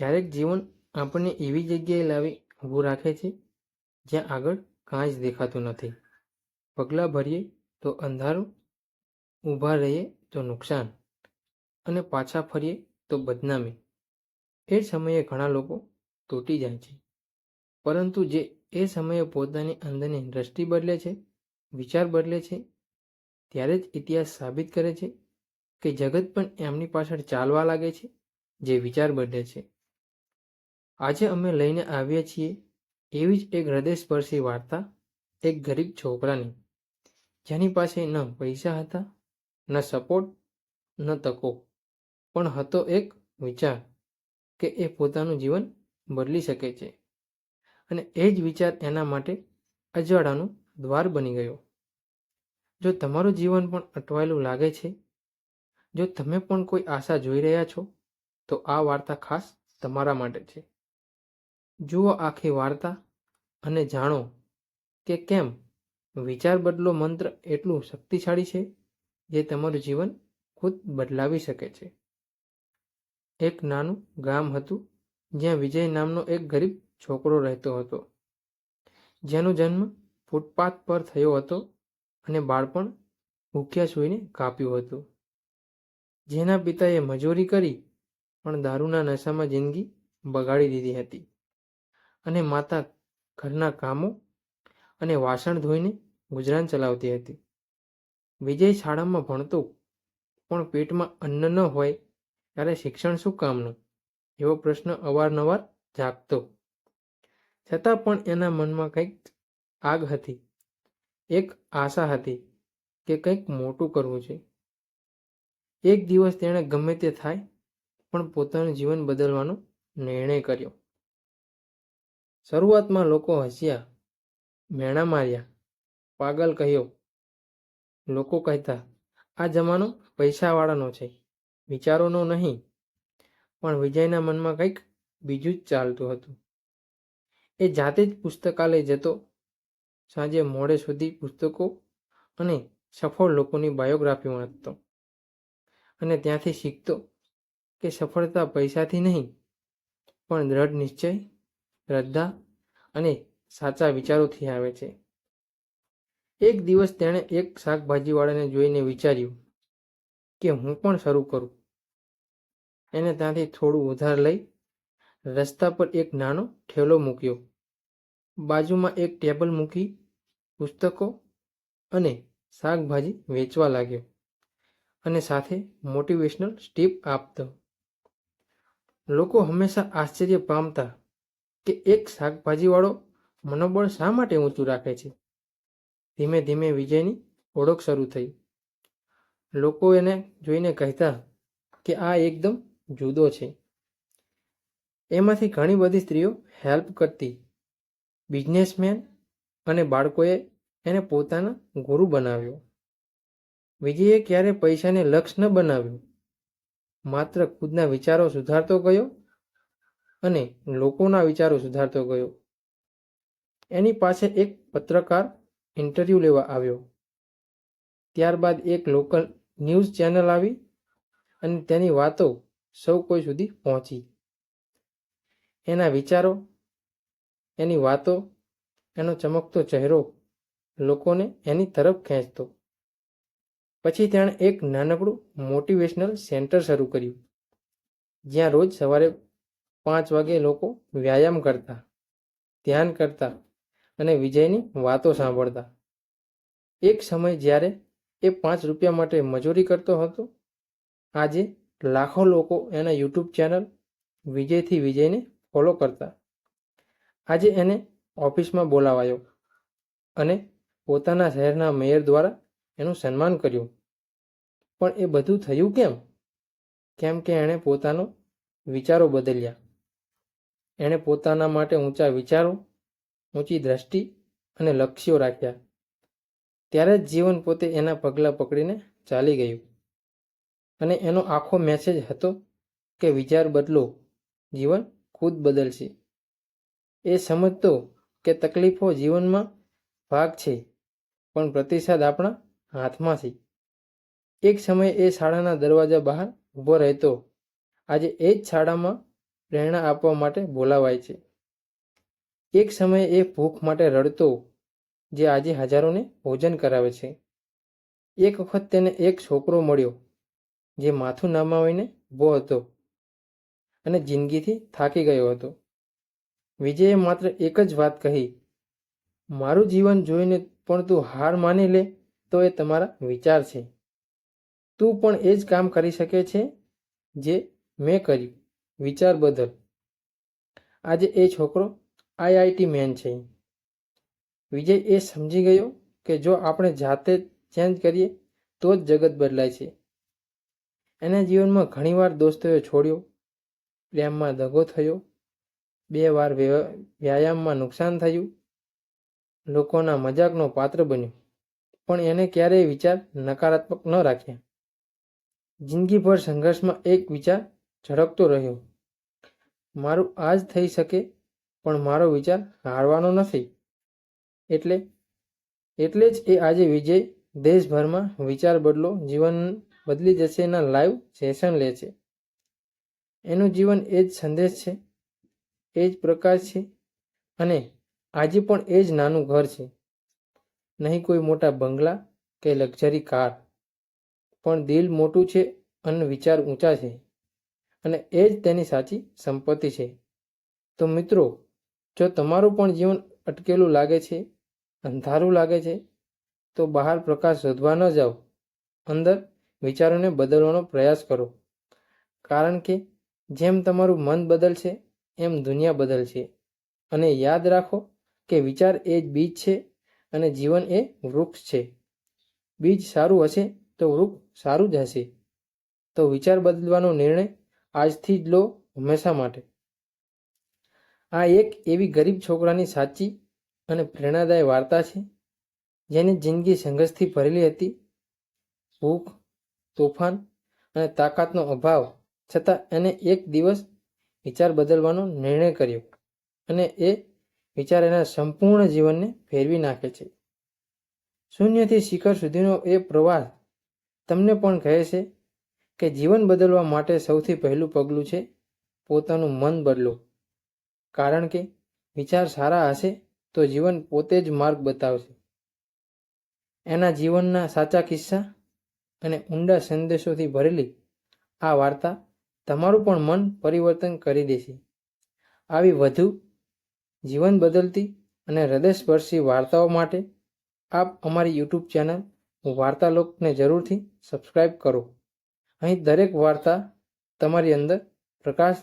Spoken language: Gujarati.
ક્યારેક જીવન આપણને એવી જગ્યાએ લાવી ઊભું રાખે છે, જ્યાં આગળ કાંઈ જ દેખાતું નથી. પગલાં ભરીએ તો અંધારું, ઊભા રહીએ તો નુકસાન, અને પાછા ફરીએ તો બદનામી. એ સમયે ઘણા લોકો તૂટી જાય છે. પરંતુ જે એ સમયે પોતાની અંદરની દ્રષ્ટિ બદલે છે, વિચાર બદલે છે, ત્યારે જ ઇતિહાસ સાબિત કરે છે કે જગત પણ એમની પાછળ ચાલવા લાગે છે, જે વિચાર બદલે છે. આજે અમે લઈને આવ્યા છીએ એવી જ એક હૃદયસ્પર્શી વાર્તા એક ગરીબ છોકરાની. જેની પાસે ન પૈસા હતા, ન સપોર્ટ, ન તકો, પણ હતો એક વિચાર કે એ પોતાનું જીવન બદલી શકે છે. અને એ જ વિચાર એના માટે અજવાળાનું દ્વાર બની ગયો. જો તમારું જીવન પણ અટવાયેલું લાગે છે, જો તમે પણ કોઈ આશા જોઈ રહ્યા છો, તો આ વાર્તા ખાસ તમારા માટે છે. જુઓ આખી વાર્તા અને જાણો કે કેમ વિચાર બદલો મંત્ર એટલું શક્તિશાળી છે જે તમારું જીવન ખુદ બદલાવી શકે છે. એક નાનું ગામ હતું જ્યાં વિજય નામનો એક ગરીબ છોકરો રહેતો હતો. જેનો જન્મ ફૂટપાથ પર થયો હતો અને બાળપણ ભૂખ્યા સૂઈને કાપ્યું હતું. જેના પિતાએ મજૂરી કરી પણ દારૂના નશામાં જિંદગી બગાડી દીધી હતી. અને માતા ઘરના કામો અને વાસણ ધોઈને ગુજરાન ચલાવતી હતી. વિજય શાળામાં ભણતો પણ પેટમાં અન્ન ન હોય ત્યારે શિક્ષણ શું કામનું? એવો પ્રશ્ન અવારનવાર જાગતો. છતાં પણ એના મનમાં કંઈક આગ હતી. એક આશા હતી કે કંઈક મોટું કરવું છે. એક દિવસ તેણે ગમે તે થાય પણ પોતાનું જીવન બદલવાનો નિર્ણય કર્યો. શરૂઆતમાં લોકો હસ્યા, મેણા માર્યા, પાગલ કહ્યો. લોકો કહેતા, આ જમાનો પૈસાવાળાનો છે, વિચારોનો નહીં, પણ વિજયના મનમાં કંઈક બીજું જ ચાલતું હતું. એ જાતે જ પુસ્તકાલય જતો, સાંજે મોડે સુધી પુસ્તકો અને સફળ લોકોની બાયોગ્રાફી વાંચતો. અને ત્યાંથી શીખતો કે સફળતા પૈસાથી નહીં, પણ દ્રઢ નિશ્ચય શ્રદ્ધા અને સાચા વિચારોથી આવે છે. એક દિવસ તેણે એક શાકભાજીવાળાને જોઈને વિચાર્યું કે હું પણ શરૂ કરું. એને ત્યાંથી થોડું ઉધાર લઈ રસ્તા પર એક નાનો ઠેલો મૂક્યો. બાજુમાં એક ટેબલ મૂકી પુસ્તકો અને શાકભાજી વેચવા લાગ્યો અને સાથે મોટિવેશનલ સ્ટીપ આપતો. લોકો હંમેશા આશ્ચર્ય પામતા કે એક શાકભાજીવાળો મનોબળ શા માટે ઊંચું રાખે છે? ધીમે ધીમે વિજયની ઓળખ શરૂ થઈ. લોકો એને જોઈને કહેતા કે આ એકદમ જુદો છે. એમાંથી ઘણી બધી સ્ત્રીઓ હેલ્પ કરતી. બિઝનેસમેન અને બાળકોએ એને પોતાના ગુરુ બનાવ્યો. વિજયે ક્યારે પૈસાને લક્ષ્ય ન બનાવ્યું. માત્ર ખુદના વિચારો સુધારતો ગયો અને લોકોના વિચારો સુધારતો ગયો. એની પાસે એક પત્રકાર ઇન્ટરવ્યૂ લેવા આવ્યો. ત્યારબાદ એક લોકલ ન્યૂઝ ચેનલ આવી અને તેની વાતો સૌ કોઈ સુધી પહોંચી. એના વિચારો, એની વાતો, એનો ચમકતો ચહેરો લોકોને એની તરફ ખેંચતો. પછી તેણે એક નાનકડું મોટિવેશનલ સેન્ટર શરૂ કર્યું. જ્યાં રોજ સવારે પાંચ વાગે લોકો વ્યાયામ કરતા, ધ્યાન કરતા અને વિજયની વાતો સાંભળતા. એક સમય જ્યારે એ પાંચ રૂપિયા માટે મજૂરી કરતો હતો, આજે લાખો લોકો એના યુટ્યુબ ચેનલ વિજયથી વિજયને ફોલો કરતા. આજે એને ઓફિસમાં બોલાવાયો અને પોતાના શહેરના મેયર દ્વારા એનું સન્માન કર્યું. પણ એ બધું થયું કેમ? કેમ કે એણે પોતાનો વિચારો બદલ્યા. એણે પોતાના માટે ઊંચા વિચારો, ઊંચી દ્રષ્ટિ અને લક્ષ્યો રાખ્યા. ત્યારે જ જીવન પોતે એના પગલાં પકડીને ચાલી ગયું. અને એનો આખો મેસેજ હતો કે વિચાર બદલો, જીવન ખુદ બદલશે. એ સમજતો કે તકલીફો જીવનમાં ભાગ છે, પણ પ્રતિસાદ આપણા હાથમાં છે. એક સમયે એ શાળાના દરવાજા બહાર ઊભો રહેતો. આજે એ જ શાળામાં પ્રેરણા આપવા માટે બોલાવાય છે. એક સમયે એ ભૂખ માટે રડતો જે આજે હજારોને ભોજન કરાવે છે. એક વખત તેને એક છોકરો મળ્યો જે માથું નમાવીને ઊભો હતો અને જિંદગીથી થાકી ગયો હતો. વિજયે માત્ર એક જ વાત કહી, મારું જીવન જોઈને પણ તું હાર માની લે તો એ તમારા વિચાર છે. તું પણ એ જ કામ કરી શકે છે જે મેં કર્યું. વિચાર બદલ આજે એ છોકરો આઈઆઈટી મેન છે. વિજય એ સમજી ગયો કે જો આપણે જાતે ચેન્જ કરીએ તો જ જગત બદલાય છે. એના જીવનમાં ઘણીવાર દોસ્તોએ છોડ્યો, પ્રેમમાં દગો થયો, બે વાર વ્ય- વ્યાયામમાં નુકસાન થયું, લોકોના મજાકનો પાત્ર બન્યો, પણ એને ક્યારેય વિચાર નકારાત્મક ન રાખ્યા. જિંદગીભર સંઘર્ષમાં એક વિચાર ઝળકતો રહ્યો. મારું આ જ થઈ શકે, પણ મારો વિચાર હારવાનો નથી. એટલે એટલે જ એ આજે વિજય દેશભરમાં વિચાર બદલો, જીવન બદલી જશેના લાઈવ સેશન લે છે. એનું જીવન એ જ સંદેશ છે, એ જ પ્રકાશ છે, અને આજે પણ એ જ નાનું ઘર છે. નહીં કોઈ મોટા બંગલા કે લક્ઝરી કાર, પણ દિલ મોટું છે અને વિચાર ઊંચા છે. અને એ જ તેની સાચી સંપત્તિ છે. તો મિત્રો, જો તમારું પણ જીવન અટકેલું લાગે છે, અંધારું લાગે છે, તો બહાર પ્રકાશ શોધવા ન જાઓ. અંદર વિચારોને બદલવાનો પ્રયાસ કરો. કારણ કે જેમ તમારું મન બદલશે, એમ દુનિયા બદલશે. અને યાદ રાખો કે વિચાર એ જ બીજ છે અને જીવન એ વૃક્ષ છે. બીજ સારું હશે તો વૃક્ષ સારું જ હશે. તો વિચાર બદલવાનો નિર્ણય આજથી જ લો હંમેશા માટે. આ એક એવી ગરીબ છોકરાની સાચી અને પ્રેરણાદાયી વાર્તા છે, જેની જિંદગી સંઘર્ષથી ભરેલી હતી. ભૂખ, તોફાન અને તાકાતનો અભાવ છતાં એને એક દિવસ વિચાર બદલવાનો નિર્ણય કર્યો અને એ વિચાર એના સંપૂર્ણ જીવનને ફેરવી નાખે છે. શૂન્યથી શિખર સુધીનો એ પ્રવાસ તમને પણ કહે છે કે જીવન બદલવા માટે સૌથી પહેલું પગલું છે પોતાનું મન બદલો. કારણ કે વિચાર સારા હશે તો જીવન પોતે જ માર્ગ બતાવશે. એના જીવનના સાચા કિસ્સા અને ઊંડા સંદેશોથી ભરેલી આ વાર્તા તમારું પણ મન પરિવર્તન કરી દેશે. આવી વધુ જીવન બદલતી અને હૃદયસ્પર્શી વાર્તાઓ માટે આપ અમારી યુટ્યુબ ચેનલ વાર્તાલોકને જરૂરથી સબસ્ક્રાઈબ કરો. અહીં દરેક વાર્તા તમારી અંદર પ્રકાશ